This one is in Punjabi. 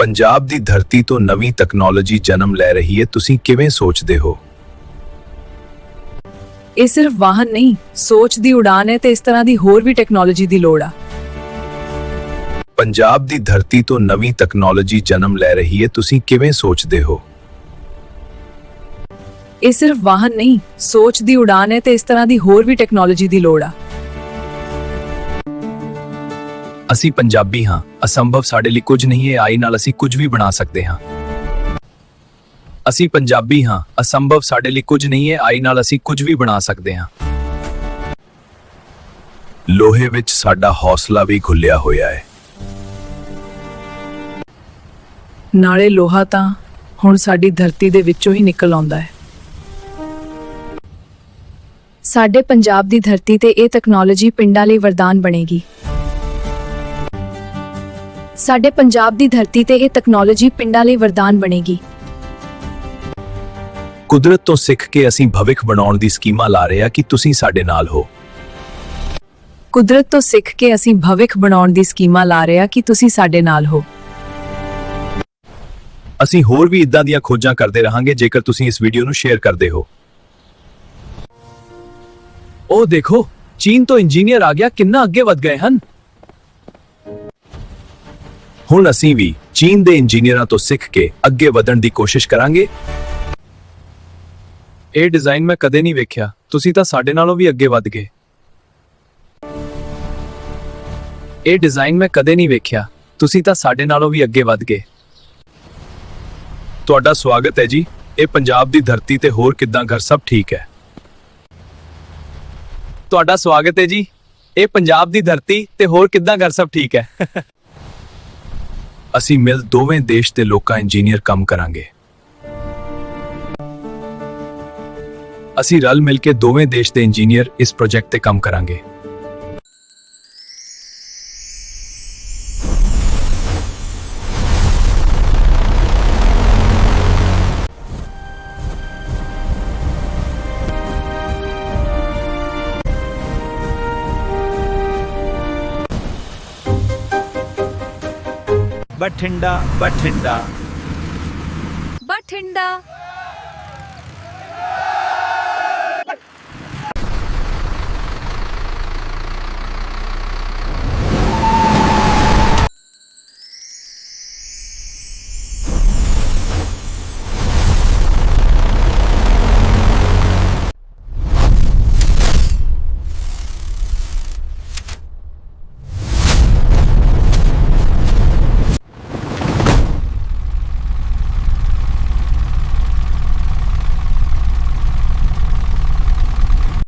ਪੰਜਾਬ ਦੀ ਧਰਤੀ ਤੋਂ ਨਵੀਂ ਟੈਕਨੋਲੋਜੀ ਜਨਮ ਲੈ ਰਹੀ ਹੈ ਤੁਸੀਂ ਕਿਵੇਂ ਸੋਚਦੇ ਹੋ? ਇਹ ਸਿਰਫ ਵਾਹਨ ਨਹੀਂ ਸੋਚ ਦੀ ਉਡਾਨ ਹੈ ਤੇ ਇਸ ਤਰ੍ਹਾਂ ਦੀ ਹੋਰ ਵੀ ਟੈਕਨੋਲੋਜੀ ਦੀ ਲੋੜ ਆ। ਪੰਜਾਬ ਦੀ ਧਰਤੀ ਤੋਂ ਨਵੀਂ ਟੈਕਨੋਲੋਜੀ ਜਨਮ ਲੈ ਰਹੀ ਹੈ ਤੁਸੀਂ ਕਿਵੇਂ ਸੋਚਦੇ ਹੋ? ਇਹ ਸਿਰਫ ਵਾਹਨ ਨਹੀਂ ਸੋਚ ਦੀ ਉਡਾਨ ਹੈ ਤੇ ਇਸ ਤਰ੍ਹਾਂ ਦੀ ਹੋਰ ਵੀ ਟੈਕਨੋਲੋਜੀ ਦੀ ਲੋੜ ਆ। ਅਸੀਂ ਪੰਜਾਬੀ ਹਾਂ, ਅਸੰਭਵ ਸਾਡੇ ਲਈ ਕੁਝ ਨਹੀਂ ਹੈ, ਆਈ ਨਾਲ ਅਸੀਂ ਕੁਝ ਵੀ ਬਣਾ ਸਕਦੇ ਹਾਂ। ਅਸੀਂ ਪੰਜਾਬੀ ਹਾਂ, ਅਸੰਭਵ ਸਾਡੇ ਲਈ ਕੁਝ ਨਹੀਂ ਹੈ, ਆਈ ਨਾਲ ਅਸੀਂ ਕੁਝ ਵੀ ਬਣਾ ਸਕਦੇ ਹਾਂ। ਲੋਹੇ ਵਿੱਚ ਸਾਡਾ ਹੌਸਲਾ ਵੀ ਖੁੱਲਿਆ ਹੋਇਆ ਹੈ। ਨਾਲੇ ਲੋਹਾ ਤਾਂ ਹੁਣ ਸਾਡੀ ਧਰਤੀ ਦੇ ਵਿੱਚੋਂ ਹੀ ਨਿਕਲ ਆਉਂਦਾ ਹੈ। ਸਾਡੇ ਪੰਜਾਬ ਦੀ ਧਰਤੀ ਤੇ ਇਹ ਟੈਕਨੋਲੋਜੀ ਪਿੰਡਾਂ ਲਈ ਵਰਦਾਨ ਬਣੇਗੀ। ਸਾਡੇ ਪੰਜਾਬ ਦੀ ਧਰਤੀ ਤੇ ਇਹ ਟੈਕਨੋਲੋਜੀ ਪਿੰਡਾਂ ਲਈ ਵਰਦਾਨ ਬਣੇਗੀ। ਕੁਦਰਤ ਤੋਂ ਸਿੱਖ ਕੇ ਅਸੀਂ ਭਵਿੱਖ ਬਣਾਉਣ ਦੀ ਸਕੀਮਾਂ ਲਾ ਰਹੇ ਹਾਂ ਕਿ ਤੁਸੀਂ ਸਾਡੇ ਨਾਲ ਹੋ। ਕੁਦਰਤ ਤੋਂ ਸਿੱਖ ਕੇ ਅਸੀਂ ਭਵਿੱਖ ਬਣਾਉਣ ਦੀ ਸਕੀਮਾਂ ਲਾ ਰਹੇ ਹਾਂ ਕਿ ਤੁਸੀਂ ਸਾਡੇ ਨਾਲ ਹੋ। ਅਸੀਂ ਹੋਰ ਵੀ ਇਦਾਂ ਦੀਆਂ ਖੋਜਾਂ ਕਰਦੇ ਰਹਾਂਗੇ ਜੇਕਰ ਤੁਸੀਂ ਇਸ ਵੀਡੀਓ ਨੂੰ ਸ਼ੇਅਰ ਕਰਦੇ ਹੋ। ਉਹ ਦੇਖੋ ਚੀਨ ਤੋਂ ਇੰਜੀਨੀਅਰ ਆ ਗਿਆ ਕਿੰਨਾ ਅੱਗੇ ਵਧ ਗਏ ਹਨ। ਹੁਣ ਅਸੀਂ ਵੀ ਚੀਨ ਦੇ ਇੰਜੀਨੀਅਰਾਂ ਤੋਂ ਸਿੱਖ ਕੇ ਅੱਗੇ ਵਧਣ ਦੀ ਕੋਸ਼ਿਸ਼ ਕਰਾਂਗੇ। ਇਹ ਡਿਜ਼ਾਈਨ ਮੈਂ ਕਦੇ ਨਹੀਂ ਵੇਖਿਆ। ਤੁਸੀਂ ਤਾਂ ਸਾਡੇ ਨਾਲੋਂ ਵੀ ਅੱਗੇ ਵਧ ਗਏ। ਇਹ ਡਿਜ਼ਾਈਨ ਮੈਂ ਕਦੇ ਨਹੀਂ ਵੇਖਿਆ। ਤੁਸੀਂ ਤਾਂ ਸਾਡੇ ਨਾਲੋਂ ਵੀ ਅੱਗੇ ਵਧ ਗਏ। ਤੁਹਾਡਾ ਸਵਾਗਤ ਹੈ ਜੀ। ਇਹ ਪੰਜਾਬ ਦੀ ਧਰਤੀ ਤੇ ਹੋਰ ਕਿੱਦਾਂ ਘਰ ਸਭ ਠੀਕ ਹੈ? ਤੁਹਾਡਾ ਸਵਾਗਤ ਹੈ ਜੀ। ਇਹ ਪੰਜਾਬ ਦੀ ਧਰਤੀ ਤੇ ਹੋਰ ਕਿੱਦਾਂ ਘਰ ਸਭ ਠੀਕ ਹੈ? ਅਸੀਂ ਮਿਲ ਦੋਵੇਂ ਦੇਸ਼ ਦੇ ਲੋਕਾਂ ਇੰਜੀਨੀਅਰ ਕੰਮ ਕਰਾਂਗੇ। ਅਸੀਂ ਰਲ ਮਿਲ ਕੇ ਦੋਵੇਂ ਦੇਸ਼ ਦੇ ਇੰਜੀਨੀਅਰ ਇਸ ਪ੍ਰੋਜੈਕਟ ਤੇ ਕੰਮ ਕਰਾਂਗੇ। ਬਠਿੰਡਾ ਬਠਿੰਡਾ। ਬਠਿੰਡਾ।